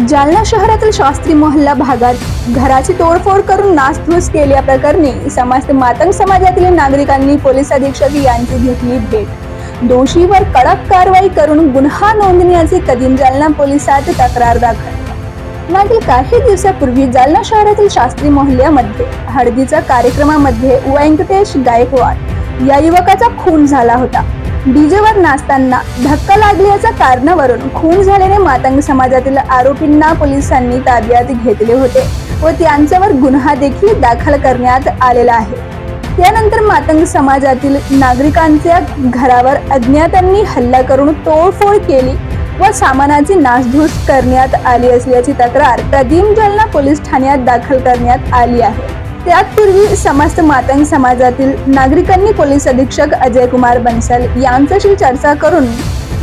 जालना शहरातील शास्त्री मोहल्ला भागात घराची तोडफोड करून नासधूस केल्याप्रकरणी समस्त मातंग समाजातील नागरिकांनी पोलीस अधीक्षक यांची घेतली भेट. दोषीवर कडक कारवाई करून गुन्हा नोंदण्याचे कदीम जालना पोलिसात तक्रार दाखल. मागील काही दिवसापूर्वी जालना शहरातील शास्त्री मोहल्ल्यामध्ये हळदीच्या कार्यक्रमामध्ये व्यंकटेश गायकवाड या युवकाचा खून झाला होता. डीजेवर नाचताना धक्का लागल्याच्या कारणावरून खून झालेले मातंग समाजातील आरोपींना पोलिसांनी ताब्यात घेतले होते व त्यांच्यावर गुन्हा देखील दाखल करण्यात आलेला आहे. त्यानंतर मातंग समाजातील नागरिकांच्या घरावर अज्ञातांनी हल्ला करून तोडफोड केली व सामानाची नासधूस करण्यात आली असल्याची तक्रार प्रदीम जालना पोलीस ठाण्यात दाखल करण्यात आली आहे. त्यापूर्वी समस्त मातंग समाजातील नागरिकांनी पोलीस अधीक्षक अजय कुमार बन्सल यांच्याशी चर्चा करून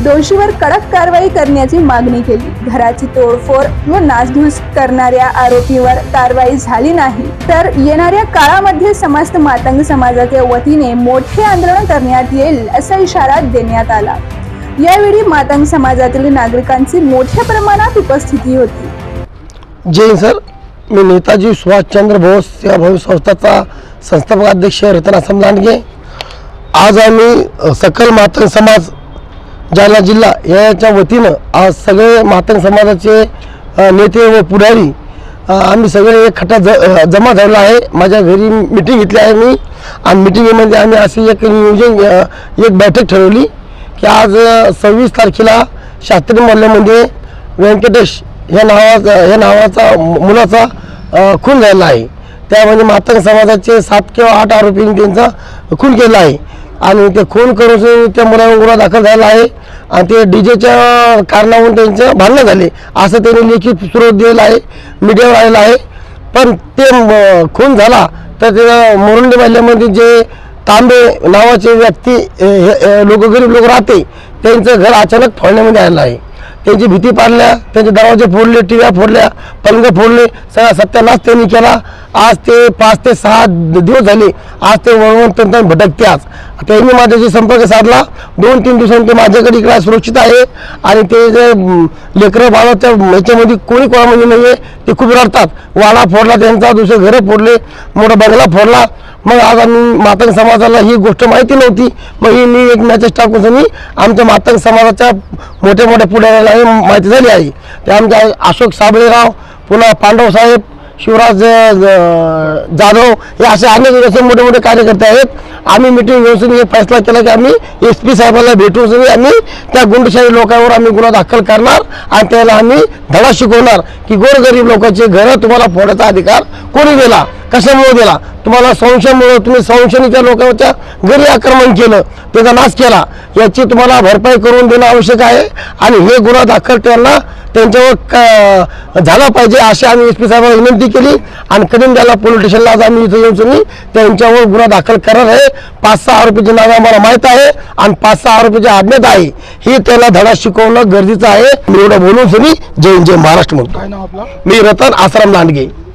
दोषीवर कडक कारवाई करण्याची मागणी केली. घराची तोडफोड व नासधूस करणाऱ्या आरोपीवर कारवाई झाली नाही. तर येणाऱ्या काळामध्ये समस्त मातंग समाजाच्या वतीने मोठे आंदोलन करण्यात येईल असा इशारा देण्यात आला. यावेळी मातंग समाजातील नागरिकांची मोठ्या प्रमाणात उपस्थिती होती. जय सर. मी नेताजी सुभाषचंद्र बोस सेवाभावी संस्थाचा संस्थापक अध्यक्ष रतन आसम लांडगे। आज आम्ही सकल मातंग समाज जालना जिल्हा याच्या वतीनं आज सगळे मातंग समाजाचे नेते व पुढारी आम्ही सगळे एक खटा ज जमा झालेलो आहे. माझ्या घरी मिटिंग घेतली आहे मी. आणि मिटिंगमध्ये आम्ही अशी एक नियोजन एक बैठक ठरवली की आज सव्वीस तारखेला शास्त्री मोहल्ल्यामध्ये व्यंकटेश या नावाचा या नावाचा मुलाचा खून झालेला आहे. त्यामध्ये मातंग समाजाचे सात किंवा आठ आरोपींनी त्यांचा खून केला आहे. आणि ते खून करून त्या मुलावर गुन्हा दाखल झाला आहे. आणि ते डीजेच्या कारणावरून त्यांचं भांडणं झाले असं त्यांनी लिखित स्रोत दिलेला आहे मीडियावर आलेलं आहे. पण ते खून झाला तर ते मोरुंडी महिल्यामध्ये जे तांबे नावाचे व्यक्ती लोक गरीब लोक राहते त्यांचं घर अचानक फोडण्यामध्ये आलेलं आहे. त्यांची भीती पाडल्या त्यांचे दरवाजे फोडले टिव्या फोडल्या पलंग फोडले सगळा सत्यानाश त्यांनी केला. आज ते पाच ते सहा दिवस झाले आज ते वळवून तंत्र भटकते आज. त्यांनी माझ्याशी संपर्क साधला. दोन तीन दिवसांनी ते माझ्याकडे इकडे सुरक्षित आहे. आणि ते जे लेकरं बाळाच्या ह्याच्यामध्ये कोणी कोणामध्ये नाही आहे ते खूप रडतात. वाडा फोडला त्यांचा दुसरे घरं फोडले मोठा बंगला फोडला. मग आज आम्ही मातंग समाजाला ही गोष्ट माहिती नव्हती. मग ही मी एक मॅचेस टाकून आमच्या मातंग समाजाच्या मोठ्या मोठ्या पुढाऱ्याला ही माहिती झाली आहे. ते आमच्या अशोक साबळेराव पुन्हा पांडव साहेब शिवराज जाधव हे असे अनेक असे मोठे मोठे कार्यकर्ते आहेत. आम्ही मिटिंग घेऊन हे फैसला केला की आम्ही एस पी साहेबांना भेटून आम्ही. त्या गुंडशाही लोकांवर आम्ही गुन्हा दाखल करणार आणि त्याला आम्ही धडा शिकवणार की गोरगरीब लोकांचे घरं तुम्हाला फोडायचा अधिकार कोणी दिला? कशामुळे दिला? तुम्हाला संशयामुळे तुम्ही संशयाने त्या लोकांच्या घरी आक्रमण केलं त्याचा नाश केला. याची तुम्हाला भरपाई करून देणं आवश्यक आहे आणि हे गुन्हा दाखल त्यांना त्यांच्यावर क- झाला पाहिजे अशी आम्ही एस पी साहेबांना विनंती केली. आणि कदीम त्याला पोलीस स्टेशनला आज आम्ही इथं येऊन सुनी त्यांच्यावर गुन्हा दाखल करणार आहे. पाच सहा आरोपीचे नाव आम्हाला माहीत आहे आणि पाच सहा आरोपीच्या आज्ञात आहे. ही त्याला धडा शिकवणं गरजेचं आहे. मी एवढं बोलून सुनी जय जय महाराष्ट्र म्हणतो. मी रतन आसाराम लांडगे.